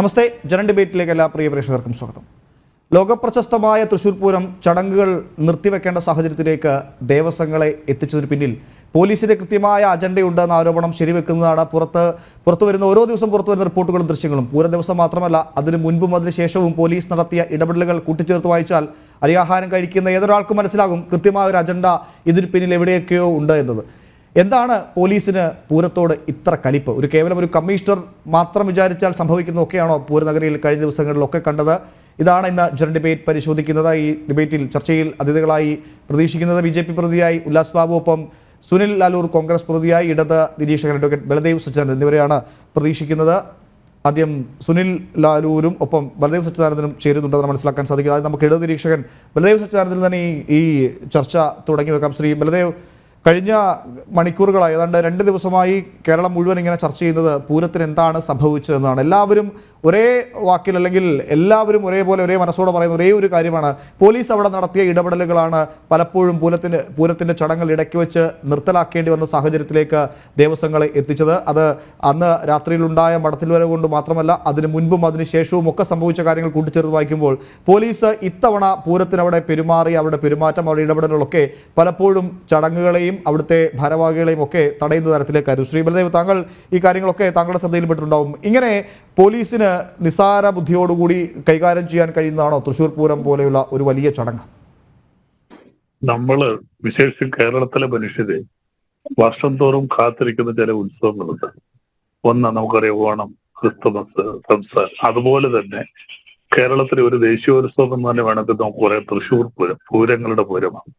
നമസ്തേ ജനൻ ഡിബേറ്റിലേക്ക് എല്ലാ പ്രിയ പ്രേക്ഷകർക്കും സ്വാഗതം. ലോകപ്രശസ്തമായ തൃശൂർ പൂരം ചടങ്ങുകൾ നിർത്തിവെക്കേണ്ട സാഹചര്യത്തിലേക്ക് ദേവസ്വങ്ങളെ എത്തിച്ചതിന് പിന്നിൽ പോലീസിന്റെ കൃത്യമായ അജണ്ടയുണ്ടെന്ന ആരോപണം ശരിവെക്കുന്നതാണ് പുറത്ത് പുറത്തു വരുന്ന ഓരോ ദിവസം പുറത്തു വരുന്ന റിപ്പോർട്ടുകളും ദൃശ്യങ്ങളും. പൂര ദിവസം മാത്രമല്ല അതിന് മുൻപും അതിന് ശേഷവും പോലീസ് നടത്തിയ ഇടപെടലുകൾ കൂട്ടിച്ചേർത്ത് വായിച്ചാൽ അരിയാഹാരം കഴിക്കുന്ന ഏതൊരാൾക്കും മനസ്സിലാകും കൃത്യമായ ഒരു അജണ്ട ഇതിന് പിന്നിൽ എവിടെയൊക്കെയോ ഉണ്ട് എന്നത്. എന്താണ് പോലീസിന് പൂരത്തോട് ഇത്ര കലിപ്പ്? ഒരു കേവലം ഒരു കമ്മീഷണർ മാത്രം വിചാരിച്ചാൽ സംഭവിക്കുന്നതൊക്കെയാണോ പൂരനഗരിയിൽ കഴിഞ്ഞ ദിവസങ്ങളിലൊക്കെ കണ്ടത്? ഇതാണ് ഇന്ന് ജനറൽ ഡിബേറ്റ് പരിശോധിക്കുന്നത്. ഈ ഡിബേറ്റിൽ ചർച്ചയിൽ അതിഥികളായി പ്രതീക്ഷിക്കുന്നത് ബി ജെ പി പ്രതിയായി ഉല്ലാസ് ബാബു ഒപ്പം സുനിൽ ലാലൂർ കോൺഗ്രസ് പ്രതിയായി ഇടത് നിരീക്ഷകൻ അഡ്വക്കേറ്റ് ബലദേവ് സച്ചിദാനന്ദൻ എന്നിവരെയാണ് പ്രതീക്ഷിക്കുന്നത്. ആദ്യം സുനിൽ ലാലൂരും ഒപ്പം ബലദേവ് സച്ചിദാനന്ദനും ചേരുന്നുണ്ടെന്ന് മനസ്സിലാക്കാൻ സാധിക്കും. അതായത് നമുക്ക് ഇടത് നിരീക്ഷകൻ ബലദേവ് സച്ചിദാനന്ദൻ തന്നെ ഈ ചർച്ച തുടങ്ങി വെക്കാം. ശ്രീ ബലദേവ് കഴിഞ്ഞ മണിക്കൂറുകളായി ഏതാണ്ട് രണ്ട് ദിവസമായി കേരളം മുഴുവൻ ഇങ്ങനെ ചർച്ച ചെയ്യുന്നത് പൂരത്തിന് എന്താണ് സംഭവിച്ചതെന്നാണ്. എല്ലാവരും ഒരേ വാക്കിൽ അല്ലെങ്കിൽ എല്ലാവരും ഒരേപോലെ ഒരേ മനസ്സോടെ പറയുന്ന ഒരേ ഒരു കാര്യമാണ്. പോലീസ് അവിടെ നടത്തിയ ഇടപെടലുകളാണ് പലപ്പോഴും പൂരത്തിന് പൂരത്തിന്റെ ചടങ്ങുകൾ ഇടയ്ക്ക് വെച്ച് നിർത്തലാക്കേണ്ടി വന്ന സാഹചര്യത്തിലേക്ക് ദേവസ്വങ്ങളെ എത്തിച്ചത്. അത് അന്ന് രാത്രിയിലുണ്ടായ മടത്തിൽ വരവ് കൊണ്ട് മാത്രമല്ല അതിന് മുൻപും അതിന് ശേഷവും ഒക്കെ സംഭവിച്ച കാര്യങ്ങൾ കൂട്ടിച്ചേർത്ത് വായിക്കുമ്പോൾ പോലീസ് ഇത്തവണ പൂരത്തിനവിടെ പെരുമാറി അവരുടെ പെരുമാറ്റം അവരുടെ ഇടപെടലുകളൊക്കെ പലപ്പോഴും ചടങ്ങുകളെയും അവിടുത്തെ ഭാരവാഹികളെയും ഒക്കെ തടയുന്ന തരത്തിലേക്കായിരുന്നു ശ്രീ ബലദേവ് താങ്കൾ ഈ കാര്യങ്ങളൊക്കെ താങ്കളുടെ ശ്രദ്ധയിൽപ്പെട്ടിട്ടുണ്ടാവും. ഇങ്ങനെ പോലീസിന് നിസ്സാര ബുദ്ധിയോടുകൂടി കൈകാര്യം ചെയ്യാൻ കഴിയുന്നതാണോ തൃശൂർ പൂരം പോലെയുള്ള ഒരു വലിയ ചടങ്ങ്? നമ്മൾ വിശേഷിച്ച് കേരളത്തിലെ മനുഷ്യരെ വർഷം തോറും കാത്തിരിക്കുന്ന ചില ഉത്സവങ്ങളുണ്ട്. ഒന്ന് നമുക്കറിയാം ഓണം ക്രിസ്തുമസ് റംസാൻ അതുപോലെ തന്നെ കേരളത്തിലെ ഒരു ദേശീയോത്സവം എന്ന് തന്നെ വേണമെങ്കിൽ നമുക്ക് പറയാം തൃശ്ശൂർ പൂരം പൂരങ്ങളുടെ പൂരമാണ്.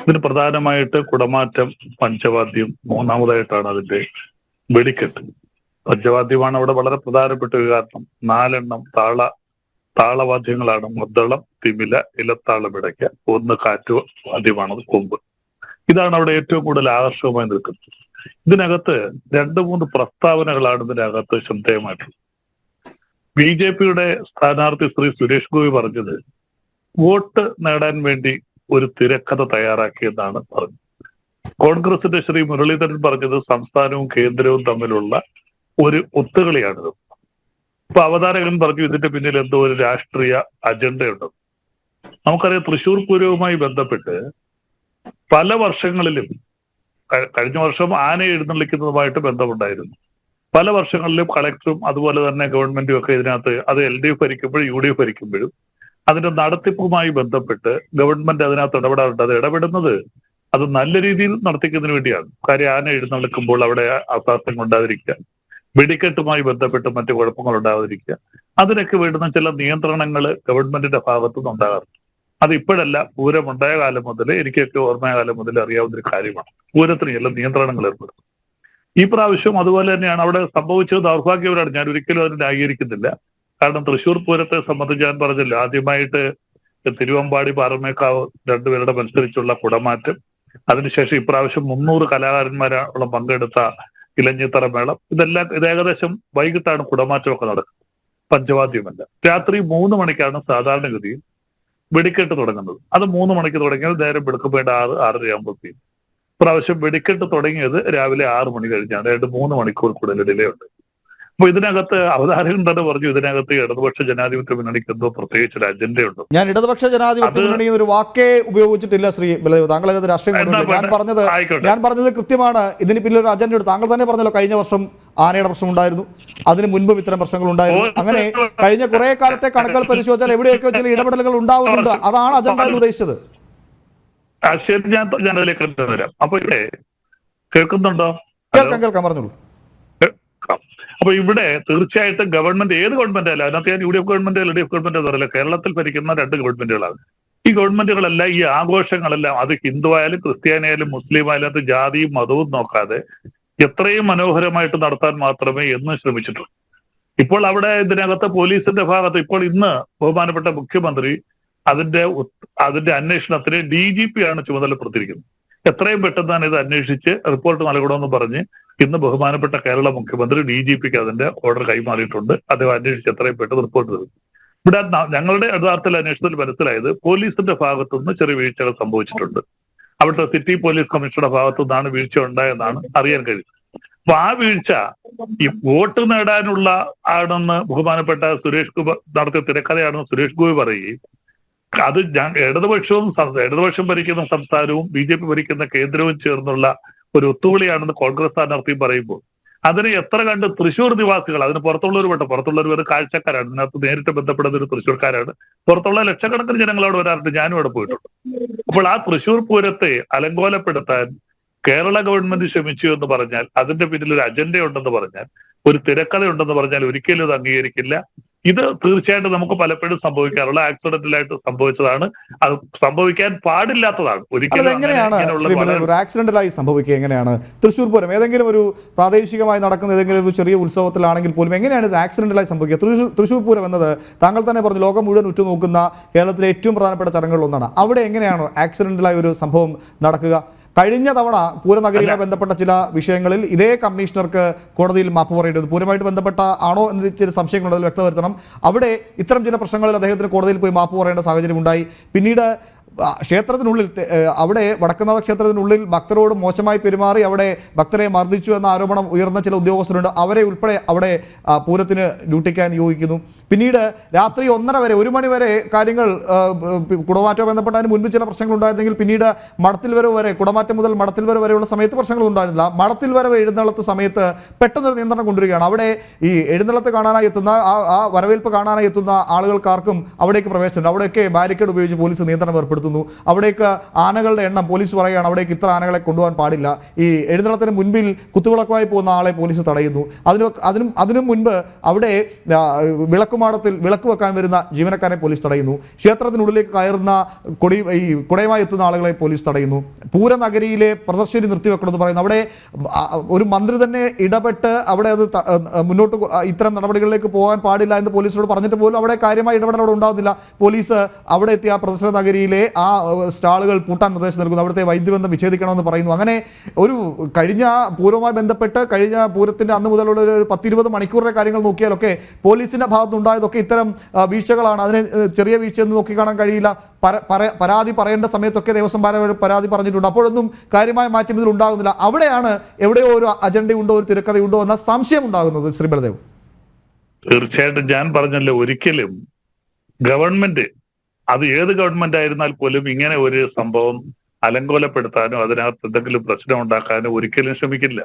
ഇതിന് പ്രധാനമായിട്ട് കുടമാറ്റം പഞ്ചവാദ്യം മൂന്നാമതായിട്ടാണ് അതിന്റെ വെടിക്കെട്ട്. പഞ്ചവാദ്യമാണ് അവിടെ വളരെ പ്രധാനപ്പെട്ട ഒരു കാരണം. നാലെണ്ണം താള താളവാദ്യങ്ങളാണ്. മദ്ദളം തിമില ഇലത്താളം ഇടയ്ക്ക. ഒന്ന് കാറ്റ് വാദ്യമാണത് കൊമ്പ്. ഇതാണ് അവിടെ ഏറ്റവും കൂടുതൽ ആകർഷകമായി നിൽക്കുന്നത്. ഇതിനകത്ത് രണ്ട് മൂന്ന് പ്രസ്താവനകളാണ് ഇതിനകത്ത് ശ്രദ്ധേയമായിട്ടുള്ളത്. ബി ജെ പിയുടെ സ്ഥാനാർത്ഥി ശ്രീ സുരേഷ് ഗോപി പറഞ്ഞത് വോട്ട് നേടാൻ വേണ്ടി ഒരു തിരക്കഥ തയ്യാറാക്കിയെന്നാണ് പറഞ്ഞത്. കോൺഗ്രസിന്റെ ശ്രീ മുരളീധരൻ പറഞ്ഞത് സംസ്ഥാനവും കേന്ദ്രവും തമ്മിലുള്ള ഒരു ഒത്തുകളിയാണിത്. ഇപ്പൊ അവതാരകൻ പറഞ്ഞു ഇതിന്റെ പിന്നിൽ എന്തോ ഒരു രാഷ്ട്രീയ അജണ്ടയുണ്ട്. നമുക്കറിയാം തൃശൂർ പൂരവുമായി ബന്ധപ്പെട്ട് പല വർഷങ്ങളിലും കഴിഞ്ഞ വർഷം ആന എഴുന്നള്ളിക്കുന്നതുമായിട്ട് ബന്ധമുണ്ടായിരുന്നു. പല വർഷങ്ങളിലും കളക്ടറും അതുപോലെ തന്നെ ഗവൺമെന്റും ഒക്കെ ഇതിനകത്ത് അത് എൽ ഡി എഫ് ഭരിക്കുമ്പോഴും യു ഡി എഫ് ഭരിക്കുമ്പോഴും അതിന്റെ നടത്തിപ്പുമായി ബന്ധപ്പെട്ട് ഗവൺമെന്റ് അതിനകത്ത് ഇടപെടാറുണ്ട്. അത് ഇടപെടുന്നത് അത് നല്ല രീതിയിൽ നടത്തിക്കുന്നതിന് വേണ്ടിയാണ്. കാര്യം ആന എഴുന്നള്ളിക്കുമ്പോൾ അവിടെ അസ്വാസ്ഥ്യം ഉണ്ടാതിരിക്കുക വെടിക്കെട്ടുമായി ബന്ധപ്പെട്ട് മറ്റു കുഴപ്പങ്ങൾ ഉണ്ടാകാതിരിക്കുക അതിനൊക്കെ വേണ്ടുന്ന ചില നിയന്ത്രണങ്ങൾ ഗവൺമെന്റിന്റെ ഭാഗത്തു നിന്നുണ്ടാകാറുണ്ട് അത് ഇപ്പോഴല്ല പൂരം ഉണ്ടായ കാലം മുതൽ എനിക്കൊക്കെ ഓർമ്മയ കാലം മുതൽ അറിയാവുന്ന ഒരു കാര്യമാണ്. പൂരത്തിന് ചില നിയന്ത്രണങ്ങൾ ഏർപ്പെടും. ഈ പ്രാവശ്യം അതുപോലെ തന്നെയാണ് അവിടെ സംഭവിച്ചത് ദൗർഭാഗ്യവരാണ് ഞാൻ ഒരിക്കലും അതിന് ന്യായീകരിക്കുന്നില്ല. കാരണം തൃശൂർ പൂരത്തെ സംബന്ധിച്ച് ഞാൻ പറഞ്ഞല്ലോ ആദ്യമായിട്ട് തിരുവമ്പാടി പാറമേക്കാവ് രണ്ടുപേരുടെ മത്സരിച്ചുള്ള കുടമാറ്റം. അതിനുശേഷം ഇപ്രാവശ്യം മുന്നൂറ് കലാകാരന്മാരോളം പങ്കെടുത്ത ഇലഞ്ഞിത്തറ മേളം ഇതെല്ലാം ഇത് ഏകദേശം വൈകിട്ടാണ് കുടമാറ്റമൊക്കെ നടക്കുന്നത്. പഞ്ചവാദ്യമല്ല. രാത്രി മൂന്ന് മണിക്കാണ് സാധാരണഗതിയിൽ വെടിക്കെട്ട് തുടങ്ങുന്നത്. അത് മൂന്ന് മണിക്ക് തുടങ്ങിയത് നേരം വെളുക്കുമ്പോൾ ആറ് ആറര ആകുമ്പോഴത്തേക്കും. പ്രാവശ്യം വെടിക്കെട്ട് തുടങ്ങിയത് രാവിലെ ആറ് മണി കഴിഞ്ഞാണ്. രണ്ട് മൂന്ന് മണിക്കൂർ കൂടുതൽ ഡിലേ ഉണ്ട്. അപ്പൊ ഇതിനകത്ത് അവതാരകൻ തന്നെ പറഞ്ഞു ഇതിനകത്ത് ഇടതുപക്ഷ ജനാധിപത്യ മുന്നണിക്ക് എന്തോ പ്രത്യേകിച്ച് ഒരു അജണ്ടയുണ്ട് ഞാൻ ഇടതുപക്ഷ ജനാധിപത്യ മുന്നണി ഒരു വാക്കേ ഉപയോഗിച്ചിട്ടില്ല ശ്രീ ബലദേവ് താങ്കൾ അതിനകത്ത് രാഷ്ട്രീയം ഞാൻ പറഞ്ഞത് ഞാൻ പറഞ്ഞത് കൃത്യമാണ്. ഇതിന് പിന്നിൽ ഒരു അജണ്ട ഉണ്ട്. താങ്കൾ തന്നെ പറഞ്ഞല്ലോ കഴിഞ്ഞ വർഷം ആനയുടെ പ്രശ്നം ഉണ്ടായിരുന്നു. അതിന് മുൻപും ഇത്തരം പ്രശ്നങ്ങൾ ഉണ്ടായിരുന്നു. അങ്ങനെ കഴിഞ്ഞ കുറെ കാലത്തെ കണക്കുകൾ പരിശോധിച്ചാൽ എവിടെയൊക്കെ വെച്ചാൽ ഇടപെടലുകൾ ഉണ്ടാവുന്നുണ്ട്. അതാണ് അജണ്ട എന്ന് ഉദ്ദേശിച്ചത്. ശരി ഞാൻ ഞാൻ അതിലേക്ക് തരാം അപ്പൊ ഇവിടെ കേൾക്കുന്നുണ്ടോ? കേൾക്കാം കേൾക്കാം പറഞ്ഞോളൂ. കേൾക്കാം. അപ്പൊ ഇവിടെ തീർച്ചയായിട്ടും ഗവൺമെന്റ് ഏത് ഗവൺമെന്റ് അല്ല അതിനകത്ത് ഞാൻ U D F government L D F government പറയില്ല കേരളത്തിൽ ഭരിക്കുന്ന രണ്ട് ഗവൺമെന്റുകളാണ് ഈ ഗവൺമെന്റുകളെല്ലാം ഈ ആഘോഷങ്ങളെല്ലാം അത് ഹിന്ദു ആയാലും ക്രിസ്ത്യാനി ആയാലും മുസ്ലിം ആയാലും അത് ജാതിയും മതവും നോക്കാതെ എത്രയും മനോഹരമായിട്ട് നടത്താൻ മാത്രമേ എന്നും ശ്രമിച്ചിട്ടുള്ളൂ. ഇപ്പോൾ അവിടെ ഇതിനകത്ത് പോലീസിന്റെ ഭാഗത്ത് ഇപ്പോൾ ഇന്ന് ബഹുമാനപ്പെട്ട മുഖ്യമന്ത്രി അതിന്റെ അതിന്റെ അന്വേഷണത്തിന് ഡി ജി പി ആണ് ചുമതലപ്പെടുത്തിയിരിക്കുന്നത്. എത്രയും പെട്ടെന്ന് തന്നെ ഇത് അന്വേഷിച്ച് റിപ്പോർട്ട് നൽകണമെന്ന് പറഞ്ഞ് ഇന്ന് ബഹുമാനപ്പെട്ട കേരള മുഖ്യമന്ത്രി ഡി ജി പിക്ക് അതിന്റെ ഓർഡർ കൈമാറിയിട്ടുണ്ട്. അദ്ദേഹം അന്വേഷിച്ച് എത്രയും പെട്ടെന്ന് റിപ്പോർട്ട് തരും. ഇവിടെ ഞങ്ങളുടെ യഥാർത്ഥത്തിൽ അന്വേഷണത്തിൽ മനസ്സിലായത് പോലീസിന്റെ ഭാഗത്തുനിന്ന് ചെറിയ വീഴ്ചകൾ സംഭവിച്ചിട്ടുണ്ട്. അവിടുത്തെ സിറ്റി പോലീസ് കമ്മീഷണറുടെ ഭാഗത്തു നിന്നാണ് വീഴ്ച ഉണ്ടായെന്നാണ് അറിയാൻ കഴിയുന്നത്. അപ്പൊ ആ വീഴ്ച ഈ വോട്ട് നേടാനുള്ള ആണെന്ന് ബഹുമാനപ്പെട്ട സുരേഷ് ഗോപി നടത്തിയ തിരക്കഥയാണെന്ന് സുരേഷ് ഗോപി പറയുകയും അത് ഇടതുപക്ഷവും ഇടതുപക്ഷം ഭരിക്കുന്ന സംസ്ഥാനവും ബി ജെ പി ഭരിക്കുന്ന കേന്ദ്രവും ചേർന്നുള്ള ഒരു ഒത്തുകളിയാണെന്ന് കോൺഗ്രസ് സ്ഥാനാർത്ഥി പറയുമ്പോൾ അതിനെ എത്ര കണ്ട് തൃശൂർ നിവാസികൾ അതിന് പുറത്തുള്ളവർ വേണ്ട പുറത്തുള്ളവർ ഒരു കാഴ്ചക്കാരാണ് ഇതിനകത്ത് നേരിട്ട് ബന്ധപ്പെടുന്ന ഒരു തൃശ്ശൂർക്കാരാണ്. പുറത്തുള്ള ലക്ഷക്കണക്കിന് ജനങ്ങളോട് വരാറുണ്ട് ഞാനും അവിടെ പോയിട്ടുണ്ട്. അപ്പോൾ ആ തൃശൂർ പൂരത്തെ അലങ്കോലപ്പെടുത്താൻ കേരള ഗവൺമെന്റ് ശ്രമിച്ചു എന്ന് പറഞ്ഞാൽ അതിന്റെ പിന്നിൽ ഒരു അജണ്ട ഉണ്ടെന്ന് പറഞ്ഞാൽ ഒരു തിരക്കഥ ഉണ്ടെന്ന് പറഞ്ഞാൽ ഒരിക്കലും അത് അംഗീകരിക്കില്ല. ഇത് തീർച്ചയായിട്ടും നമുക്ക് പലപ്പോഴും സംഭവിക്കാറുള്ള ആക്സിഡന്റലായിട്ട് സംഭവിച്ചതാണ്. അത് സംഭവിക്കാൻ പാടില്ലാത്തതാണ്. ഒരിക്കലും ഒരു ആക്സിഡന്റലായി സംഭവിക്കുക എങ്ങനെയാണ്? തൃശ്ശൂർ പൂരം ഏതെങ്കിലും ഒരു പ്രാദേശികമായി നടക്കുന്ന ഏതെങ്കിലും ഒരു ചെറിയ ഉത്സവത്തിലാണെങ്കിൽ പോലും എങ്ങനെയാണ് ഇത് ആക്സിഡന്റലായി സംഭവിക്കുക? തൃശ്ശൂർ തൃശ്ശൂർ പൂരം എന്നത് താങ്കൾ തന്നെ പറഞ്ഞു ലോകം മുഴുവൻ ഉറ്റുനോക്കുന്ന കേരളത്തിലെ ഏറ്റവും പ്രധാനപ്പെട്ട ചടങ്ങുകളിൽ ഒന്നാണ്. അവിടെ എങ്ങനെയാണ് ആക്സിഡന്റലായി ഒരു സംഭവം നടക്കുക? കഴിഞ്ഞ തവണ പൂരനഗരിയുമായി ബന്ധപ്പെട്ട ചില വിഷയങ്ങളിൽ ഇതേ കമ്മീഷണർക്ക് കോടതിയിൽ മാപ്പ് പറയേണ്ടത് പൂരമായിട്ട് ബന്ധപ്പെട്ട ആണോ എന്ന ചില സംശയങ്ങളുണ്ട് അതിൽ വ്യക്തത വരുത്തണം അവിടെ ഇത്തരം ചില പ്രശ്നങ്ങളിൽ അദ്ദേഹത്തിന് കോടതിയിൽ പോയി മാപ്പ് പറയേണ്ട സാഹചര്യം ഉണ്ടായി. പിന്നീട് ക്ഷേത്രത്തിനുള്ളിൽ അവിടെ വടക്കുന്നാഥ ക്ഷേത്രത്തിനുള്ളിൽ ഭക്തരോട് മോശമായി പെരുമാറി അവിടെ ഭക്തരെ മർദ്ദിച്ചു എന്ന ആരോപണം ഉയർന്ന ചില ഉദ്യോഗസ്ഥരുണ്ട്. അവരെ ഉൾപ്പെടെ അവിടെ പൂരത്തിന് ഡ്യൂട്ടിക്കാൻ നിയോഗിക്കുന്നു. പിന്നീട് രാത്രി ഒന്നര വരെ ഒരു മണി വരെ കാര്യങ്ങൾ കുടമാറ്റം ബന്ധപ്പെട്ടതിന് മുൻപ് ചില പ്രശ്നങ്ങൾ ഉണ്ടായിരുന്നെങ്കിൽ പിന്നീട് മടത്തിൽ വരവ് വരെ കുടമാറ്റം മുതൽ മടത്തിൽ വരെ വരെയുള്ള സമയത്ത് പ്രശ്നങ്ങൾ ഉണ്ടായിരുന്നില്ല. മടത്തിൽ വരവ് എഴുന്നള്ളത്ത് സമയത്ത് പെട്ടെന്നൊരു നിയന്ത്രണം കൊണ്ടുവരികയാണ്. അവിടെ ഈ എഴുന്നള്ളത്ത് കാണാനായി എത്തുന്ന ആ വരവേൽപ്പ് കാണാനായി എത്തുന്ന ആളുകൾക്കാർക്കും അവിടേക്ക് പ്രവേശനമുണ്ട്. അവിടെയൊക്കെ ബാരിക്കേഡ് ഉപയോഗിച്ച് പോലീസ് നിയന്ത്രണം ഏർപ്പെടുത്തുന്നു അവിടേക്ക് ആനകളുടെ എണ്ണം പോലീസ് പറയുകയാണ് അവിടേക്ക് ഇത്ര ആനകളെ കൊണ്ടുപോകാൻ പാടില്ല. ഈ എഴുന്നള്ളത്തിന് മുൻപിൽ കുത്തുവിളക്കുമായി പോകുന്ന ആളെ പോലീസ് തടയുന്നു. അതിന് അതിനും അതിനും മുൻപ് അവിടെ വിളക്കുമാടത്തിൽ വിളക്ക് വെക്കാൻ വരുന്ന ജീവനക്കാരെ പോലീസ് തടയുന്നു. ക്ഷേത്രത്തിനുള്ളിലേക്ക് കയറുന്ന കൊടി ഈ കുടയുമായി എത്തുന്ന ആളുകളെ പോലീസ് തടയുന്നു. പൂരനഗരിയിലെ പ്രദർശനി നിർത്തിവെക്കണമെന്ന് പറയുന്നു. അവിടെ ഒരു മന്ത്രി തന്നെ ഇടപെട്ട് അവിടെ അത് മുന്നോട്ട് ഇത്തരം നടപടികളിലേക്ക് പോകാൻ പാടില്ല എന്ന് പോലീസിനോട് പറഞ്ഞിട്ട് പോലും അവിടെ കാര്യമായി ഇടപെടൽ അവിടെ ഉണ്ടാകുന്നില്ല പോലീസ് അവിടെ എത്തിയ പ്രദർശന നഗരിയിലെ ആ സ്റ്റാളുകൾ പൂട്ടാൻ നിർദ്ദേശം നൽകുന്നു. അവിടുത്തെ വൈദ്യബന്ധം വിച്ഛേദിക്കണമെന്ന് പറയുന്നു. അങ്ങനെ ഒരു കഴിഞ്ഞ പൂരവുമായി ബന്ധപ്പെട്ട് കഴിഞ്ഞ പൂരത്തിന്റെ അന്ന് മുതലുള്ള ഒരു പത്തിരുപത് മണിക്കൂറിലെ കാര്യങ്ങൾ നോക്കിയാലൊക്കെ പോലീസിന്റെ ഭാഗത്തുണ്ടായതൊക്കെ ഇത്തരം വീഴ്ചകളാണ്. അതിനെ ചെറിയ വീഴ്ച എന്ന് നോക്കിക്കാണാൻ കഴിയില്ല. പര- പര- പരാതി പറയേണ്ട സമയത്തൊക്കെ ദേവസ്വം പരാതി പറഞ്ഞിട്ടുണ്ട്. അപ്പോഴൊന്നും കാര്യമായ മാറ്റം ഇതിൽ ഉണ്ടാകുന്നില്ല. അവിടെയാണ് എവിടെയോ ഒരു അജണ്ടയുണ്ടോ ഒരു തിരക്കഥയുണ്ടോ എന്ന സംശയം ഉണ്ടാകുന്നത് ശ്രീ ബലദേവ്. തീർച്ചയായിട്ടും ഞാൻ പറഞ്ഞല്ലോ ഒരിക്കലും ഗവൺമെന്റ് അത് ഏത് ഗവൺമെന്റ് ആയിരുന്നാൽ പോലും ഇങ്ങനെ ഒരു സംഭവം അലങ്കോലപ്പെടുത്താനോ അതിനകത്ത് എന്തെങ്കിലും പ്രശ്നം ഉണ്ടാക്കാനോ ഒരിക്കലും ശ്രമിക്കില്ല.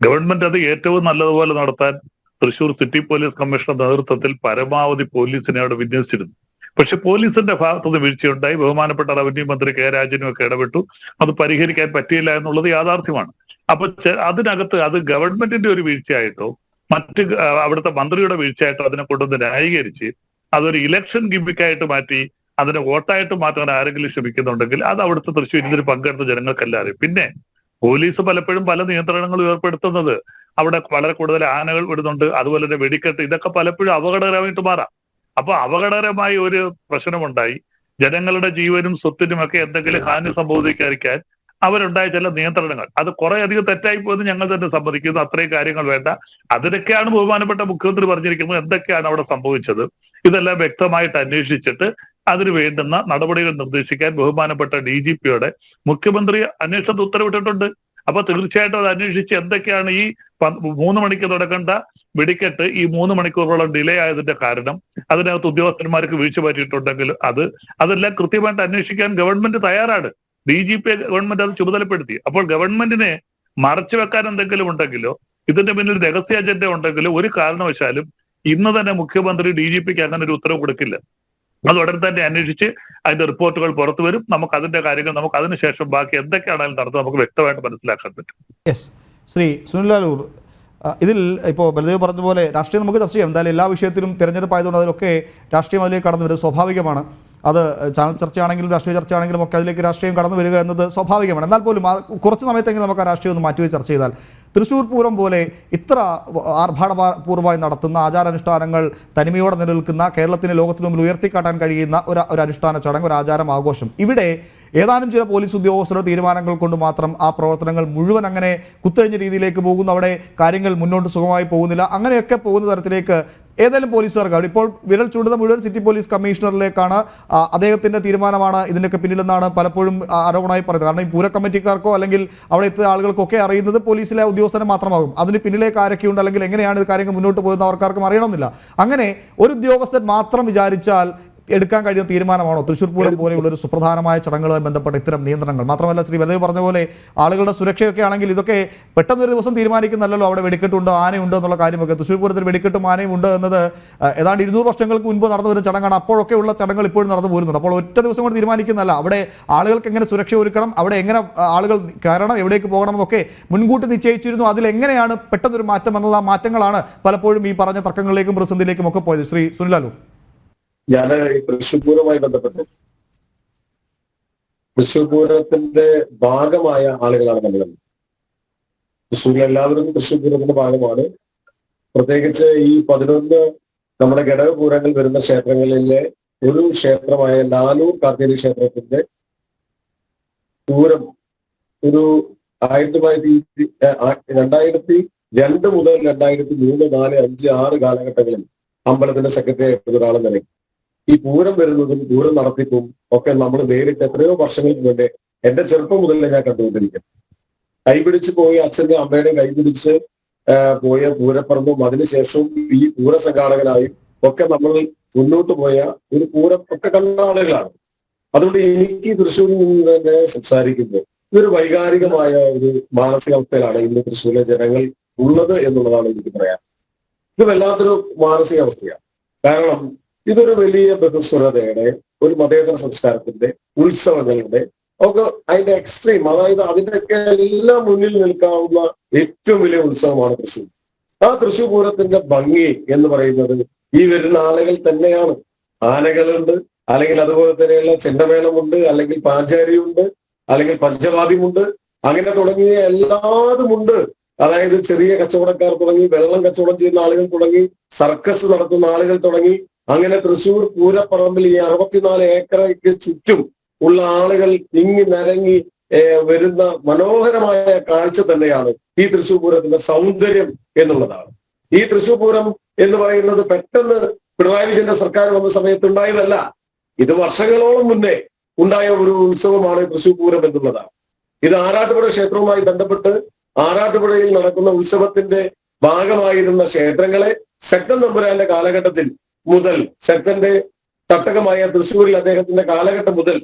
ഗവൺമെന്റ് അത് ഏറ്റവും നല്ലതുപോലെ നടത്താൻ തൃശൂർ സിറ്റി പോലീസ് കമ്മീഷണർ നേതൃത്വത്തിൽ പരമാവധി പോലീസിനെ അവിടെ വിന്യസിച്ചിരുന്നു. പക്ഷെ പോലീസിന്റെ ഭാഗത്തുനിന്ന് വീഴ്ചയുണ്ടായി. ബഹുമാനപ്പെട്ട റവന്യൂ മന്ത്രി കെ രാജനും ഒക്കെ ഇടപെട്ടു. അത് പരിഹരിക്കാൻ പറ്റിയില്ല എന്നുള്ളത് യാഥാർത്ഥ്യമാണ്. അപ്പൊ അതിനകത്ത് അത് ഗവൺമെന്റിന്റെ ഒരു വീഴ്ചയായിട്ടോ മറ്റ് അവിടുത്തെ മന്ത്രിയുടെ വീഴ്ചയായിട്ടോ അതിനെ കൊണ്ടുവന്ന് ന്യായീകരിച്ച് അതൊരു ഇലക്ഷൻ ഗിമ്മിക്കായിട്ട് മാറ്റി അതിനെ വോട്ടായിട്ട് മാറ്റാൻ ആരെങ്കിലും ശ്രമിക്കുന്നുണ്ടെങ്കിൽ അത് അവിടുത്തെ തൃശ്ശൂർ ഇതിൽ പങ്കെടുത്ത ജനങ്ങൾക്കെല്ലാം അറിയും. പിന്നെ പോലീസ് പലപ്പോഴും പല നിയന്ത്രണങ്ങളും ഏർപ്പെടുത്തുന്നത്. അവിടെ വളരെ കൂടുതൽ ആനകൾ വിടുന്നുണ്ട്. അതുപോലെ തന്നെ വെടിക്കെട്ട് ഇതൊക്കെ പലപ്പോഴും അപകടകരമായിട്ട് മാറാം. അപ്പൊ അപകടകരമായ ഒരു പ്രശ്നമുണ്ടായി. ജനങ്ങളുടെ ജീവനും സ്വത്തിനും ഒക്കെ എന്തെങ്കിലും ഹാനി സംഭവിക്കാതിരിക്കാൻ അവരുണ്ടായ ചില നിയന്ത്രണങ്ങൾ. അത് കുറെ അധികം തെറ്റായി പോയെന്ന് ഞങ്ങൾ തന്നെ സമ്മതിക്കുന്നു. അത്രയും കാര്യങ്ങൾ വേണ്ട. അതിനൊക്കെയാണ് ബഹുമാനപ്പെട്ട മുഖ്യമന്ത്രി പറഞ്ഞിരിക്കുന്നത്. എന്തൊക്കെയാണ് അവിടെ സംഭവിച്ചത്? ഇതെല്ലാം വ്യക്തമായിട്ട് അന്വേഷിച്ചിട്ട് അതിന് വേണ്ടുന്ന നടപടികൾ നിർദ്ദേശിക്കാൻ ബഹുമാനപ്പെട്ട ഡി ജി പിയുടെ മുഖ്യമന്ത്രി അന്വേഷണത്തിന് ഉത്തരവിട്ടിട്ടുണ്ട്. അപ്പൊ തീർച്ചയായിട്ടും അത് അന്വേഷിച്ച് എന്തൊക്കെയാണ് ഈ മൂന്ന് മണിക്ക് തുടങ്ങേണ്ട വെടിക്കെട്ട് ഈ മൂന്ന് മണിക്കൂറോളം ഡിലേ ആയതിന്റെ കാരണം അതിനകത്ത് ഉദ്യോഗസ്ഥന്മാർക്ക് വീഴ്ച പറ്റിയിട്ടുണ്ടെങ്കിൽ അത് അതെല്ലാം കൃത്യമായിട്ട് അന്വേഷിക്കാൻ ഗവൺമെന്റ് തയ്യാറാണ്. ഡി ജി പി ഗവൺമെന്റ് അത് ചുമതലപ്പെടുത്തി. അപ്പോൾ ഗവൺമെന്റിനെ മറച്ചു വെക്കാൻ എന്തെങ്കിലും ഉണ്ടെങ്കിലോ ഇതിന്റെ പിന്നിൽ രഹസ്യ അജണ്ട ഉണ്ടെങ്കിലോ ഒരു കാരണവശാലും ഇന്ന് തന്നെ മുഖ്യമന്ത്രി ഡി ജി പിക്ക് അങ്ങനെ ഒരു ഉത്തരവ് കൊടുക്കില്ല. അത് ഉടൻ തന്നെ അന്വേഷിച്ച് അതിന്റെ റിപ്പോർട്ടുകൾ പുറത്തു വരും. നമുക്ക് അതിന്റെ കാര്യങ്ങൾ നമുക്ക് അതിനുശേഷം ബാക്കി എന്തൊക്കെയാണെങ്കിലും നടത്തുന്നത് നമുക്ക് വ്യക്തമായിട്ട് മനസ്സിലാക്കാൻ പറ്റും. യെസ് ശ്രീ സുനിൽ ലാലൂർ ആ, ഇതിൽ ഇപ്പോൾ ബലദേവ് പറഞ്ഞ പോലെ രാഷ്ട്രീയം നമുക്ക് ചർച്ച ചെയ്യാം. എന്തായാലും എല്ലാ വിഷയത്തിലും തിരഞ്ഞെടുപ്പ് ആയതുകൊണ്ട് അതിലൊക്കെ രാഷ്ട്രീയം അതിലേക്ക് കടന്നു വരുന്നത് സ്വാഭാവികമാണ്. അത് ചാനൽ ചർച്ചയാണെങ്കിലും രാഷ്ട്രീയ ചർച്ചയാണെങ്കിലും ഒക്കെ അതിലേക്ക് രാഷ്ട്രീയം കടന്നു വരിക എന്നത് സ്വാഭാവികമാണ്. എന്നാൽ പോലും കുറച്ച് സമയത്തെങ്കിലും നമുക്ക് ആ രാഷ്ട്രീയം ഒന്ന് മാറ്റിവെച്ച് ചർച്ച ചെയ്താൽ തൃശ്ശൂർ പൂരം പോലെ ഇത്ര ആർഭാടപൂർവമായി നടത്തുന്ന ആചാരാനുഷ്ഠാനങ്ങൾ തനിമയോടെ നിലനിൽക്കുന്ന കേരളത്തിന് ലോകത്തിന് മുമ്പിൽ ഉയർത്തിക്കാട്ടാൻ കഴിയുന്ന ഒരു ഒരു അനുഷ്ഠാന ചടങ്ങ് ഒരു ആചാരം ആഘോഷം. ഇവിടെ ഏതാനും ചില പോലീസ് ഉദ്യോഗസ്ഥരുടെ തീരുമാനങ്ങൾ കൊണ്ട് മാത്രം ആ പ്രവർത്തനങ്ങൾ മുഴുവൻ അങ്ങനെ കുത്തഴിഞ്ഞ രീതിയിലേക്ക് പോകുന്നു. അവിടെ കാര്യങ്ങൾ മുന്നോട്ട് സുഖമായി പോകുന്നില്ല. അങ്ങനെയൊക്കെ പോകുന്ന തരത്തിലേക്ക് ഏതായാലും പോലീസുകാർക്ക് ഇപ്പോൾ വിരൽ ചൂണ്ടുന്ന മുഴുവൻ സിറ്റി പോലീസ് കമ്മീഷണറിലേക്കാണ് അദ്ദേഹത്തിന്റെ തീരുമാനമാണ് ഇതിനൊക്കെ പിന്നിലെന്നാണ് പലപ്പോഴും ആരോപണമായി പറയുന്നത്. കാരണം ഈ പൂര കമ്മിറ്റിക്കാർക്കോ അല്ലെങ്കിൽ അവിടെ എത്തിയ ആളുകൾക്കൊക്കെ അറിയുന്നത് പോലീസിലെ ഉദ്യോഗസ്ഥനെ മാത്രമാകും. അതിന് പിന്നിലേക്ക് ആരൊക്കെയുണ്ട് അല്ലെങ്കിൽ എങ്ങനെയാണ് ഇത് കാര്യങ്ങൾ മുന്നോട്ട് പോകുന്ന ആൾക്കാർക്കും അറിയണമെന്നില്ല. അങ്ങനെ ഒരു ഉദ്യോഗസ്ഥൻ മാത്രം വിചാരിച്ചാൽ എടുക്കാൻ കഴിയുന്ന തീരുമാനമാണോ? തൃശ്ശൂർ പൂരം പോലെയുള്ള ഒരു സുപ്രധാനമായ ചടങ്ങുകളുമായി ബന്ധപ്പെട്ട ഇത്തരം നിയന്ത്രണങ്ങൾ. മാത്രമല്ല ശ്രീ ബലദേവ് പറഞ്ഞ പോലെ ആളുകളുടെ സുരക്ഷയൊക്കെ ആണെങ്കിൽ ഇതൊക്കെ പെട്ടെന്ന് ഒരു ദിവസം തീരുമാനിക്കുന്നല്ലോ അവിടെ വെടിക്കെട്ടുണ്ടോ ആനയുണ്ടോ എന്നുള്ള കാര്യമൊക്കെ. തൃശ്ശൂർ പൂരത്തിൽ വെടിക്കെട്ടും ആനയും ഉണ്ട് എന്നത് ഏതാണ്ട് ഇരുന്നൂറ് വർഷങ്ങൾക്ക് മുൻപ് നടന്നു വരുന്ന ചടങ്ങാണ്. അപ്പോഴൊക്കെയുള്ള ചടങ്ങുകൾ ഇപ്പോഴും നടന്നു പോരുന്നുണ്ട്. അപ്പോൾ ഒറ്റ ദിവസം കൊണ്ട് തീരുമാനിക്കുന്നല്ല അവിടെ ആളുകൾക്ക് എങ്ങനെ സുരക്ഷ ഒരുക്കണം അവിടെ എങ്ങനെ ആളുകൾ കയറണം എവിടേക്ക് പോകണം എന്നൊക്കെ മുൻകൂട്ടി നിശ്ചയിച്ചിരുന്നു. അതിലെങ്ങനെയാണ് പെട്ടെന്നൊരു മാറ്റം വന്നത്? ആ മാറ്റങ്ങളാണ് പലപ്പോഴും ഈ പറഞ്ഞ തർക്കങ്ങളിലേക്കും പ്രതിസന്ധിയിലേക്കും ഒക്കെ പോയത്. ശ്രീ സുനിലാലു ഞാൻ ഈ തൃശ്ശൂർ പൂരവുമായി ബന്ധപ്പെട്ട്. തൃശ്ശൂർ പൂരത്തിന്റെ ഭാഗമായ ആളുകളാണ് നമ്മൾ. തൃശ്ശൂരിൽ എല്ലാവരും തൃശ്ശൂർ പൂരത്തിന്റെ ഭാഗമാണ്. പ്രത്യേകിച്ച് ഈ പതിനൊന്ന് നമ്മുടെ ഘടകപൂരങ്ങൾ വരുന്ന ക്ഷേത്രങ്ങളിലെ ഒരു ക്ഷേത്രമായ നാനൂർ കാർത്തിക ക്ഷേത്രത്തിന്റെ പൂരം ഒരു ആയിരത്തി തൊള്ളായിരത്തി രണ്ടായിരത്തി രണ്ട് മുതൽ രണ്ടായിരത്തി മൂന്ന് നാല് അഞ്ച് ആറ് കാലഘട്ടങ്ങളിൽ അമ്പലത്തിന്റെ സെക്രട്ടറി ആയിട്ടുള്ള ഒരാളെന്നറിയും. ഈ പൂരം വരുന്നതും പൂരം നടത്തിപ്പും ഒക്കെ നമ്മൾ നേരിട്ട് എത്രയോ വർഷങ്ങൾക്ക് മുന്നേ എന്റെ ചെറുപ്പം മുതലേ ഞാൻ കണ്ടുകൊണ്ടിരിക്കുന്നു കൈപിടിച്ച് പോയി അച്ഛന്റെ അമ്മയുടെ കൈപിടിച്ച് പോയ പൂരപ്പറമ്പും അതിനുശേഷവും ഈ പൂര സംഘാടകനായും ഒക്കെ നമ്മൾ മുന്നോട്ട് പോയ ഒരു പൂരം ഒക്കെ കണ്ട ആളുകളാണ് അതുകൊണ്ട് എനിക്ക് തൃശ്ശൂരിൽ നിന്ന് തന്നെ സംസാരിക്കുമ്പോൾ ഇതൊരു വൈകാരികമായ ഒരു മാനസികാവസ്ഥയിലാണ് ഇന്ന് തൃശ്ശൂരിലെ ജനങ്ങൾ ഉള്ളത് എന്നുള്ളതാണ് എനിക്ക് പറയാൻ ഇത് വല്ലാത്തൊരു മാനസികാവസ്ഥയാണ്. കാരണം ഇതൊരു വലിയ ബഹുസ്വരതയുടെ ഒരു മതേതര സംസ്കാരത്തിന്റെ ഉത്സവങ്ങളുടെ ഒക്കെ അതിന്റെ എക്സ്ട്രീം അതായത് അതിന്റെയൊക്കെ എല്ലാം മുന്നിൽ നിൽക്കാവുന്ന ഏറ്റവും വലിയ ഉത്സവമാണ് തൃശ്ശൂർ. ആ തൃശ്ശൂർ പൂരത്തിന്റെ ഭംഗി എന്ന് പറയുന്നത് ഈ വരുന്ന ആളുകൾ തന്നെയാണ്. ആനകളുണ്ട് അല്ലെങ്കിൽ അതുപോലെ തന്നെയുള്ള ചെണ്ടമേളമുണ്ട് അല്ലെങ്കിൽ പാഞ്ചാരിയുണ്ട് അല്ലെങ്കിൽ പഞ്ചവാദ്യമുണ്ട് അങ്ങനെ തുടങ്ങിയ എല്ലാതുമുണ്ട് അതായത് ചെറിയ കച്ചവടക്കാർ തുടങ്ങി വെള്ളം കച്ചവടം ചെയ്യുന്ന ആളുകൾ തുടങ്ങി സർക്കസ് നടത്തുന്ന ആളുകൾ തുടങ്ങി അങ്ങനെ തൃശ്ശൂർ പൂരപ്പറമ്പിൽ ഈ അറുപത്തിനാല് ഏക്കറയ്ക്ക് ചുറ്റും ഉള്ള ആളുകൾ തിങ്ങി നരങ്ങി വരുന്ന മനോഹരമായ കാഴ്ച തന്നെയാണ് ഈ തൃശ്ശൂർ പൂരത്തിന്റെ സൗന്ദര്യം എന്നുള്ളതാണ്. ഈ തൃശ്ശൂർ പൂരം എന്ന് പറയുന്നത് പെട്ടെന്ന് പിണറായി വിജയന്റെ സർക്കാർ വന്ന സമയത്ത് ഉണ്ടായതല്ല. ഇത് വർഷങ്ങളോളം മുന്നേ ഉണ്ടായ ഒരു ഉത്സവമാണ് തൃശ്ശൂർ പൂരം എന്നുള്ളതാണ്. ഇത് ആറാട്ടുപുഴ ക്ഷേത്രവുമായി ബന്ധപ്പെട്ട് ആറാട്ടുപുഴയിൽ നടക്കുന്ന ഉത്സവത്തിന്റെ ഭാഗമായിരുന്ന ക്ഷേത്രങ്ങളെ ശക്തൻ തമ്പുരാന്റെ കാലഘട്ടത്തിൽ മുതൽ ശക്തന്റെ തട്ടകമായ തൃശ്ശൂരിൽ അദ്ദേഹത്തിന്റെ കാലഘട്ടം മുതൽ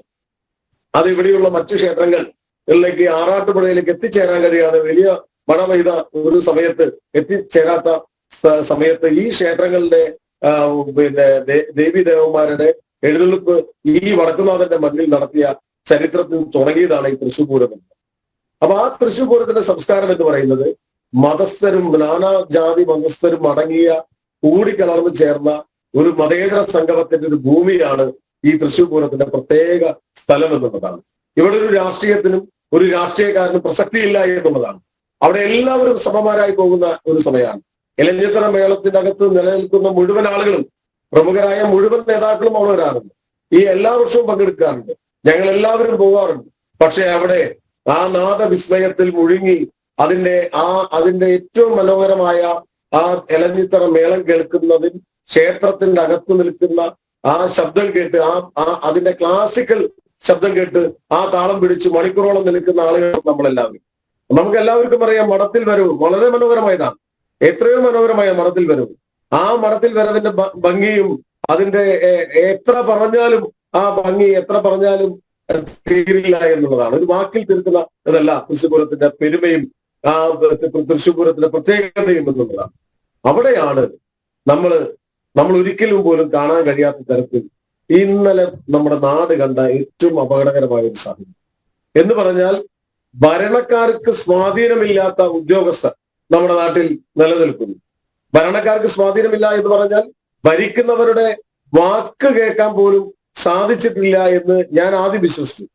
അത് ഇവിടെയുള്ള മറ്റു ക്ഷേത്രങ്ങളിലേക്ക് ആറാട്ടുപുഴയിലേക്ക് എത്തിച്ചേരാൻ കഴിയാതെ വലിയ മഴ ഒരു സമയത്ത് എത്തിച്ചേരാത്ത സമയത്ത് ഈ ക്ഷേത്രങ്ങളുടെ പിന്നെ ദേവി ദേവന്മാരുടെ എഴുന്നള്ളിപ്പ് ഈ വടക്കുനാഥന്റെ മണ്ണിൽ നടത്തിയ ചരിത്രത്തിൽ തുടങ്ങിയതാണ് ഈ തൃശ്ശൂർ പൂരം. അപ്പൊ ആ തൃശ്ശൂർ പൂരത്തിന്റെ സംസ്കാരം എന്ന് പറയുന്നത് മതസ്ഥരും നാനാ ജാതി മതസ്ഥരും അടങ്ങിയ കൂടിക്കലർന്ന് ചേർന്ന ഒരു മതേതര സംഗമത്തിന്റെ ഒരു ഭൂമിയാണ് ഈ തൃശ്ശൂർ പൂരത്തിന്റെ പ്രത്യേക സ്ഥലം എന്നുള്ളതാണ്. ഇവിടെ ഒരു രാഷ്ട്രീയത്തിനും ഒരു രാഷ്ട്രീയക്കാരനും പ്രസക്തിയില്ല എന്നുള്ളതാണ്. അവിടെ എല്ലാവരും സമമാരായി പോകുന്ന ഒരു സമയമാണ്. ഇലഞ്ഞിത്തറ മേളത്തിന്റെ അകത്ത് നിലനിൽക്കുന്ന മുഴുവൻ ആളുകളും പ്രമുഖരായ മുഴുവൻ നേതാക്കളും അവിടെ വരാറുണ്ട്. ഈ എല്ലാ വർഷവും പങ്കെടുക്കാറുണ്ട്. ഞങ്ങൾ എല്ലാവരും പോകാറുണ്ട് പക്ഷെ അവിടെ ആ നാദവിസ്മയത്തിൽ മുഴുങ്ങി അതിന്റെ ആ അതിന്റെ ഏറ്റവും മനോഹരമായ ആ ഇലഞ്ഞിത്തറ മേളം കേൾക്കുന്നതിൽ ക്ഷേത്രത്തിന്റെ അകത്ത് നിൽക്കുന്ന ആ ശബ്ദം കേട്ട് ആ ആ അതിന്റെ ക്ലാസിക്കൽ ശബ്ദം കേട്ട് ആ താളം പിടിച്ച് മണിക്കൂറോളം നിൽക്കുന്ന ആളുകൾ നമ്മളെല്ലാവരും. നമുക്ക് എല്ലാവർക്കും അറിയാം മഠത്തിൽ വരവ് വളരെ മനോഹരമായതാണ്. എത്രയോ മനോഹരമായ മഠത്തിൽ വരവ്. ആ മഠത്തിൽ വരവിന്റെ ഭംഗിയും അതിന്റെ എത്ര പറഞ്ഞാലും ആ ഭംഗി എത്ര പറഞ്ഞാലും തീരില്ല എന്നുള്ളതാണ്. ഒരു വാക്കിൽ തീർക്കുന്ന ഇതല്ല തൃശ്ശൂപുരത്തിന്റെ പെരുമയും ആ തൃശ്ശൂപുരത്തിന്റെ പ്രത്യേകതയും എന്നുള്ളതാണ്. അവിടെയാണ് നമ്മൾ നമ്മൾ ഒരിക്കലും പോലും കാണാൻ കഴിയാത്ത തരത്തിൽ ഇന്നലെ നമ്മുടെ നാട് കണ്ട ഏറ്റവും അപകടകരമായ ഒരു സാഹചര്യം. എന്ന് പറഞ്ഞാൽ ഭരണക്കാർക്ക് സ്വാധീനമില്ലാത്ത ഉദ്യോഗസ്ഥർ നമ്മുടെ നാട്ടിൽ നിലനിൽക്കുന്നു. ഭരണക്കാർക്ക് സ്വാധീനമില്ല എന്ന് പറഞ്ഞാൽ ഭരിക്കുന്നവരുടെ വാക്ക് കേൾക്കാൻ പോലും സാധിച്ചിട്ടില്ല എന്ന് ഞാൻ ആദ്യം വിശ്വസിച്ചു.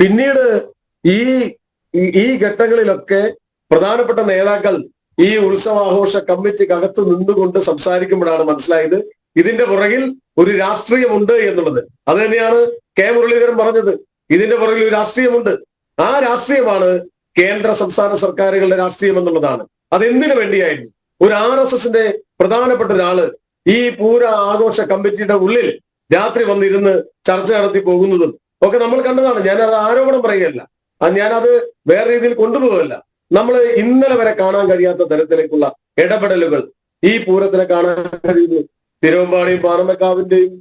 പിന്നീട് ഈ ഈ- ഘട്ടങ്ങളിലൊക്കെ പ്രധാനപ്പെട്ട നേതാക്കൾ ഈ ഉത്സവാഘോഷ കമ്മിറ്റിക്കകത്ത് നിന്നുകൊണ്ട് സംസാരിക്കുമ്പോഴാണ് മനസ്സിലായത്. ഇതിന്റെ പുറകിൽ ഒരു രാഷ്ട്രീയമുണ്ട് എന്നുള്ളത്. അത് തന്നെയാണ് കെ മുരളീധരൻ പറഞ്ഞത്. ഇതിന്റെ പുറകിൽ ഒരു രാഷ്ട്രീയമുണ്ട്. ആ രാഷ്ട്രീയമാണ് കേന്ദ്ര സംസ്ഥാന സർക്കാരുകളുടെ രാഷ്ട്രീയം എന്നുള്ളതാണ്. അതെന്തിനു വേണ്ടിയായിരുന്നു? ഒരു ആർ എസ് എസിന്റെ പ്രധാനപ്പെട്ട ഒരാൾ ഈ പൂര ആഘോഷ കമ്മിറ്റിയുടെ ഉള്ളിൽ രാത്രി വന്നിരുന്ന് ചർച്ച നടത്തി പോകുന്നതും ഒക്കെ നമ്മൾ കണ്ടതാണ്. ഞാനത് ആരോപണം പറയുകയല്ല. ഞാനത് വേറെ രീതിയിൽ കൊണ്ടുപോകല്ല നമ്മൾ ഇന്നലെ വരെ കാണാൻ കഴിയാത്ത തരത്തിലേക്കുള്ള ഇടപെടലുകൾ ഈ പൂരത്തിനെ കാണാൻ കഴിയുന്നു. തിരുവമ്പാടിയും പാറമക്കാവിന്റെയും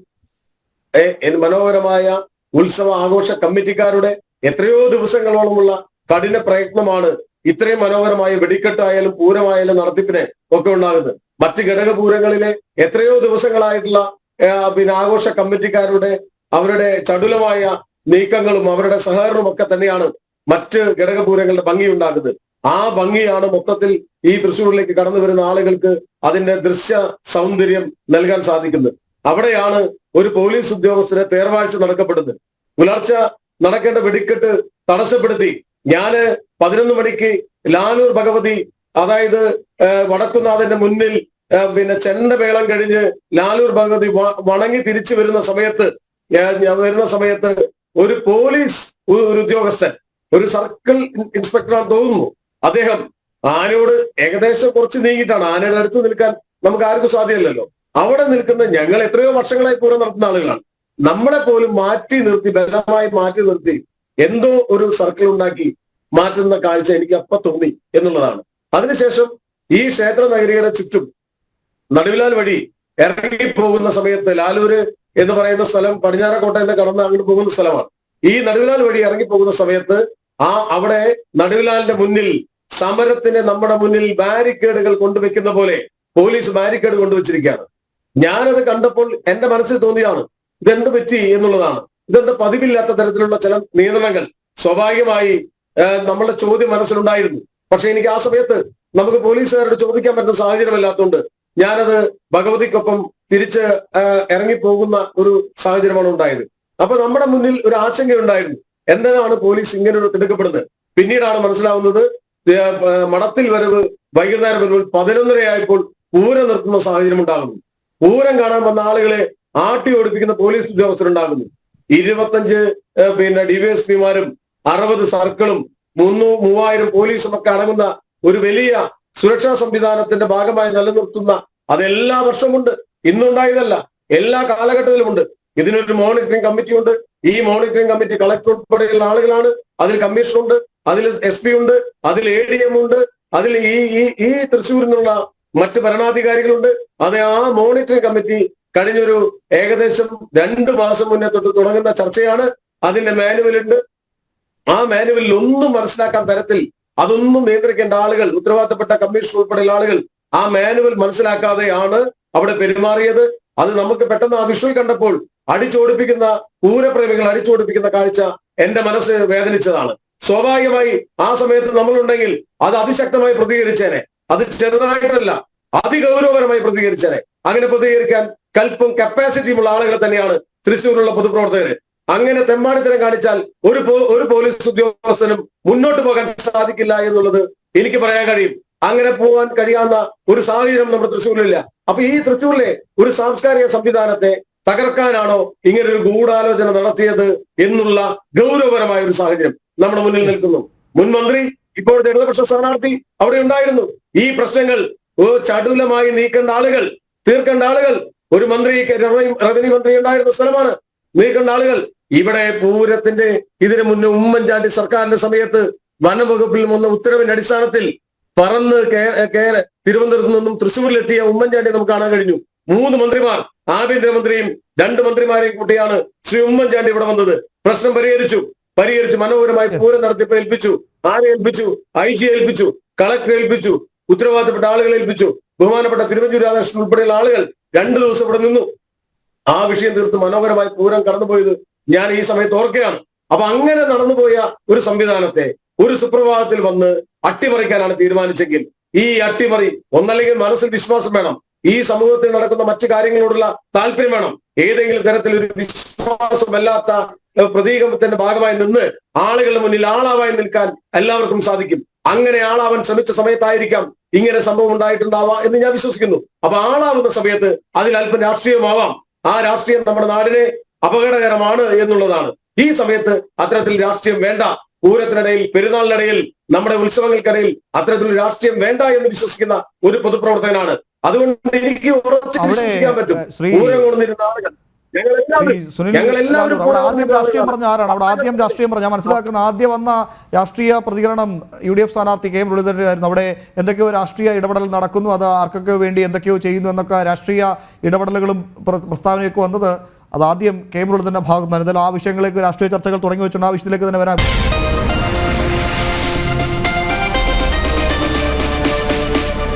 മനോഹരമായ ഉത്സവ ആഘോഷ കമ്മിറ്റിക്കാരുടെ എത്രയോ ദിവസങ്ങളോളമുള്ള കഠിന പ്രയത്നമാണ് ഇത്രയും മനോഹരമായ വെടിക്കെട്ടായാലും പൂരമായാലും നടത്തിപ്പിന് ഒക്കെ ഉണ്ടാകുന്നത്. മറ്റ് ഘടകപൂരങ്ങളിലെ എത്രയോ ദിവസങ്ങളായിട്ടുള്ള പിന്നെ ആഘോഷ കമ്മിറ്റിക്കാരുടെ അവരുടെ ചടുലമായ നീക്കങ്ങളും അവരുടെ സഹകരണവും ഒക്കെ തന്നെയാണ് മറ്റ് ഘടകപൂരങ്ങളുടെ ഭംഗി ഉണ്ടാക്കുന്നത് ആ ഭംഗിയാണ് മൊത്തത്തിൽ ഈ തൃശ്ശൂരിലേക്ക് കടന്നു വരുന്ന ആളുകൾക്ക് അതിന്റെ ദൃശ്യ സൗന്ദര്യം നൽകാൻ സാധിക്കുന്നത്. അവിടെയാണ് ഒരു പോലീസ് ഉദ്യോഗസ്ഥരെ തേർവാഴ്ച നടക്കപ്പെടുന്നത്. പുലർച്ചെ നടക്കേണ്ട വെടിക്കെട്ട് തടസ്സപ്പെടുത്തി. ഞാൻ പതിനൊന്ന് മണിക്ക് ലാലൂർ ഭഗവതി അതായത് വടക്കുന്നാഥന്റെ മുന്നിൽ പിന്നെ പിന്നെ ചെണ്ടമേളം കഴിഞ്ഞ് ലാലൂർ ഭഗവതി വണങ്ങി തിരിച്ചു വരുന്ന സമയത്ത് വരുന്ന സമയത്ത് ഒരു പോലീസ് ഒരു ഉദ്യോഗസ്ഥൻ ഒരു സർക്കിൾ ഇൻസ്പെക്ടറാണെന്ന് തോന്നുന്നു. അദ്ദേഹം ആനയോട് ഏകദേശം കുറച്ച് നീങ്ങിയിട്ടാണ്. ആനയുടെ അടുത്ത് നിൽക്കാൻ നമുക്ക് ആർക്കും സാധ്യമല്ലല്ലോ. അവിടെ നിൽക്കുന്ന ഞങ്ങൾ എത്രയോ വർഷങ്ങളായി പൂരം നടത്തുന്ന ആളുകളാണ്. നമ്മളെ പോലും മാറ്റി നിർത്തി ബലമായി മാറ്റി നിർത്തി എന്തോ ഒരു സർക്കിൾ ഉണ്ടാക്കി മാറ്റുന്ന കാഴ്ച എനിക്ക് അപ്പൊ തോന്നി എന്നുള്ളതാണ്. അതിനുശേഷം ഈ ക്ഷേത്ര നഗരിയുടെ ചുറ്റും നടുവിലാൽ വഴി ഇറങ്ങി പോകുന്ന സമയത്ത് ലാലൂര് എന്ന് പറയുന്ന സ്ഥലം പടിഞ്ഞാറക്കോട്ട എന്ന് കടന്ന് അങ്ങോട്ട് പോകുന്ന സ്ഥലമാണ്. ഈ നടുവിലാൽ വഴി ഇറങ്ങി പോകുന്ന സമയത്ത് ആ അവിടെ നടുവിലാലിന്റെ മുന്നിൽ സമരത്തിന് നമ്മുടെ മുന്നിൽ ബാരിക്കേഡുകൾ കൊണ്ടുവെക്കുന്ന പോലെ പോലീസ് ബാരിക്കേഡ് കൊണ്ടുവച്ചിരിക്കുകയാണ്. ഞാനത് കണ്ടപ്പോൾ എന്റെ മനസ്സിൽ തോന്നിയാണ് ഇതെന്ത് പറ്റി എന്നുള്ളതാണ്. ഇതെന്ത് പതിവില്ലാത്ത തരത്തിലുള്ള ചില നിയന്ത്രണങ്ങൾ സ്വാഭാവികമായി നമ്മളുടെ ചോദ്യം മനസ്സിലുണ്ടായിരുന്നു. പക്ഷെ എനിക്ക് ആ സമയത്ത് നമുക്ക് പോലീസുകാരോട് ചോദിക്കാൻ പറ്റുന്ന സാഹചര്യമല്ലാത്തതുകൊണ്ട് ഞാനത് ഭഗവതിക്കൊപ്പം തിരിച്ച് ഇറങ്ങിപ്പോകുന്ന ഒരു സാഹചര്യമാണ് ഉണ്ടായത്. അപ്പൊ നമ്മുടെ മുന്നിൽ ഒരു ആശങ്കയുണ്ടായിരുന്നു. എന്തിനാണ് പോലീസ് ഇങ്ങനെ ഒരു തിടുക്കപ്പെടുന്നത് പിന്നീടാണ് മനസ്സിലാവുന്നത് മഠത്തിൽ വരവ് വൈകുന്നേരം വരുമ്പോൾ പതിനൊന്നരയായപ്പോൾ പൂരം നിർത്തുന്ന സാഹചര്യം ഉണ്ടാകുന്നു. പൂരം കാണാൻ വന്ന ആളുകളെ ആട്ടി ഓടിപ്പിക്കുന്ന പോലീസ് ഉദ്യോഗസ്ഥരുണ്ടാകുന്നു ഇരുപത്തഞ്ച് പിന്നെ ഡിവൈഎസ്പിമാരും അറുപത് സർക്കിളും മുന്നൂ മൂവായിരം പോലീസും ഒക്കെ അടങ്ങുന്ന ഒരു വലിയ സുരക്ഷാ സംവിധാനത്തിന്റെ ഭാഗമായി നിലനിർത്തുന്ന അതെല്ലാ വർഷമുണ്ട് ഇന്നുണ്ടായതല്ല എല്ലാ കാലഘട്ടത്തിലുമുണ്ട് ഇതിനൊരു മോണിറ്ററിംഗ് കമ്മിറ്റി ഉണ്ട് ഈ മോണിറ്ററിംഗ് കമ്മിറ്റി കളക്ടർ ഉൾപ്പെടെയുള്ള ആളുകളാണ്. അതിൽ കമ്മീഷൻ ഉണ്ട് അതിൽ എസ് പി ഉണ്ട് അതിൽ എ ഡി എം ഉണ്ട് അതിൽ ഈ ഈ ഈ തൃശ്ശൂരിൽ നിന്നുള്ള മറ്റ് ഭരണാധികാരികളുണ്ട്. അത് ആ മോണിറ്ററിംഗ് കമ്മിറ്റി കഴിഞ്ഞൊരു ഏകദേശം രണ്ട് മാസം മുന്നേ തൊട്ട് തുടങ്ങുന്ന ചർച്ചയാണ്. അതിന്റെ മാനുവൽ ഉണ്ട്. ആ മാനുവലിൽ ഒന്നും മനസ്സിലാക്കാൻ തരത്തിൽ അതൊന്നും നിയന്ത്രിക്കേണ്ട ആളുകൾ ഉത്തരവാദിത്തപ്പെട്ട കമ്മീഷൻ ഉൾപ്പെടെയുള്ള ആളുകൾ ആ മാനുവൽ മനസ്സിലാക്കാതെയാണ് അവിടെ പെരുമാറിയത്. അത് നമുക്ക് പെട്ടെന്ന് ആ വിഷ്വൽ കണ്ടപ്പോൾ അടിച്ചോടിപ്പിക്കുന്ന പൂരപ്രേമികൾ അടിച്ചോടിപ്പിക്കുന്ന കാഴ്ച എന്റെ മനസ്സ് വേദനിച്ചതാണ്. സ്വാഭാവികമായി ആ സമയത്ത് നമ്മളുണ്ടെങ്കിൽ അത് അതിശക്തമായി പ്രതികരിച്ചേനെ. അത് ചെറുതായിട്ടല്ല അതിഗൗരവപരമായി പ്രതികരിച്ചേനെ. അങ്ങനെ പ്രതികരിക്കാൻ കൽപ്പും കപ്പാസിറ്റിയുമുള്ള ആളുകൾ തന്നെയാണ് തൃശ്ശൂരിലുള്ള പൊതുപ്രവർത്തകർ അങ്ങനെ തെമ്മാടിത്തരം കാണിച്ചാൽ ഒരു ഒരു പോലീസ് ഉദ്യോഗസ്ഥനും മുന്നോട്ട് പോകാൻ സാധിക്കില്ല എന്നുള്ളത് എനിക്ക് പറയാൻ കഴിയും. അങ്ങനെ പോകാൻ കഴിയാവുന്ന ഒരു സാഹചര്യം നമ്മുടെ തൃശ്ശൂരിലില്ല. അപ്പൊ ഈ തൃശ്ശൂരിലെ ഒരു സാംസ്കാരിക സംവിധാനത്തെ തകർക്കാനാണോ ഇങ്ങനെ ഒരു ഗൂഢാലോചന നടത്തിയത് എന്നുള്ള ഗൗരവപരമായ ഒരു സാഹചര്യം നമ്മുടെ മുന്നിൽ നിൽക്കുന്നു. മുൻമന്ത്രി ഇപ്പോഴത്തെ ഇടതുപക്ഷ സ്ഥാനാർത്ഥി അവിടെ ഉണ്ടായിരുന്നു. ഈ പ്രശ്നങ്ങൾ ചടുലമായി നീക്കേണ്ട ആളുകൾ തീർക്കേണ്ട ആളുകൾ ഒരു മന്ത്രി റവന്യൂ മന്ത്രി ഉണ്ടായിരുന്ന സ്ഥലമാണ്. നീക്കേണ്ട ആളുകൾ ഇവിടെ പൂരത്തിന്റെ ഇതിനു മുന്നേ ഉമ്മൻചാണ്ടി സർക്കാരിന്റെ സമയത്ത് വനംവകുപ്പിൽ വന്ന ഉത്തരവിന്റെ അടിസ്ഥാനത്തിൽ പറന്ന് തിരുവനന്തപുരത്ത് നിന്നും തൃശ്ശൂരിലെത്തിയ ഉമ്മൻചാണ്ടി നമുക്ക് കാണാൻ കഴിഞ്ഞു. മൂന്ന് മന്ത്രിമാർ ആഭ്യന്തരമന്ത്രിയും രണ്ട് മന്ത്രിമാരെയും കൂട്ടിയാണ് ശ്രീ ഉമ്മൻചാണ്ടി ഇവിടെ വന്നത്. പ്രശ്നം പരിഹരിച്ചു. പരിഹരിച്ചു മനോഹരമായി പൂരം നടത്തിപ്പ് ഏൽപ്പിച്ചു. ആരെ ഏൽപ്പിച്ചു? ഐ ജി ഏൽപ്പിച്ചു. കളക്ടർ ഏൽപ്പിച്ചു. ഉത്തരവാദിത്തപ്പെട്ട ആളുകളെ ഏൽപ്പിച്ചു. ബഹുമാനപ്പെട്ട തിരുവഞ്ചൂർ രാധാകൃഷ്ണൻ ഉൾപ്പെടെയുള്ള ആളുകൾ രണ്ടു ദിവസം ഇവിടെ നിന്നു. ആ വിഷയം തീർത്ത് മനോഹരമായി പൂരം കടന്നുപോയത് ഞാൻ ഈ സമയത്ത് ഓർക്കുകയാണ്. അപ്പൊ അങ്ങനെ നടന്നുപോയ ഒരു സംവിധാനത്തെ ഒരു സുപ്രഭാതത്തിൽ വന്ന് അട്ടിമറിക്കാനാണ് തീരുമാനിച്ചെങ്കിൽ ഈ അട്ടിമറി ഒന്നല്ലെങ്കിൽ മനസ്സിൽ വിശ്വാസം വേണം. ഈ സമൂഹത്തിൽ നടക്കുന്ന മറ്റു കാര്യങ്ങളോടുള്ള താല്പര്യം വേണം. ഏതെങ്കിലും തരത്തിൽ ഒരു വിശ്വാസമല്ലാത്ത പ്രതീകത്തിന്റെ ഭാഗമായി നിന്ന് ആളുകളുടെ മുന്നിൽ ആളാവായി നിൽക്കാൻ എല്ലാവർക്കും സാധിക്കും. അങ്ങനെ ആളാവാൻ ശ്രമിച്ച സമയത്തായിരിക്കാം ഇങ്ങനെ സംഭവം ഉണ്ടായിട്ടുണ്ടാവാം എന്ന് ഞാൻ വിശ്വസിക്കുന്നു. അപ്പൊ ആളാവുന്ന സമയത്ത് അതിൽ അല്പം രാഷ്ട്രീയമാവാം ആ രാഷ്ട്രീയം നമ്മുടെ നാടിനെ അപകടകരമാണ് എന്നുള്ളതാണ്. ഈ സമയത്ത് അത്തരത്തിൽ രാഷ്ട്രീയം വേണ്ട. പൂരത്തിനിടയിൽ പെരുന്നാളിനിടയിൽ നമ്മുടെ ഉത്സവങ്ങൾക്കിടയിൽ അത്തരത്തിലൊരു രാഷ്ട്രീയം വേണ്ട എന്ന് വിശ്വസിക്കുന്ന ഒരു പൊതുപ്രവർത്തകനാണ്. അതുകൊണ്ട് എനിക്ക് ഉറച്ച് വിശ്വസിക്കാൻ പറ്റും. പൂരം കൊണ്ടിരുന്ന ആളുകൾ. അവിടെ ആദ്യം രാഷ്ട്രീയം പറഞ്ഞ ആരാണ്? അവിടെ ആദ്യം രാഷ്ട്രീയം പറഞ്ഞ ഞാൻ മനസ്സിലാക്കുന്ന ആദ്യം വന്ന രാഷ്ട്രീയ പ്രതികരണം യു ഡി എഫ് സ്ഥാനാർത്ഥി കെ മുരളീധരന്റെ ആയിരുന്നു അവിടെ എന്തൊക്കെയോ രാഷ്ട്രീയ ഇടപെടൽ നടക്കുന്നു അത് ആർക്കൊക്കെ വേണ്ടി എന്തൊക്കെയോ ചെയ്യുന്നു എന്നൊക്കെ രാഷ്ട്രീയ ഇടപെടലുകളും പ്ര- പ്രസ്താവനയൊക്കെ വന്നത്. അത് ആദ്യം കെ മുരളീധരന്റെ ഭാഗത്തുനിന്നായിരുന്നു എന്തായാലും ആ വിഷയങ്ങളിലേക്ക് രാഷ്ട്രീയ ചർച്ചകൾ തുടങ്ങി വെച്ചുകൊണ്ട് ആ വിഷയത്തിലേക്ക് തന്നെ വരാം.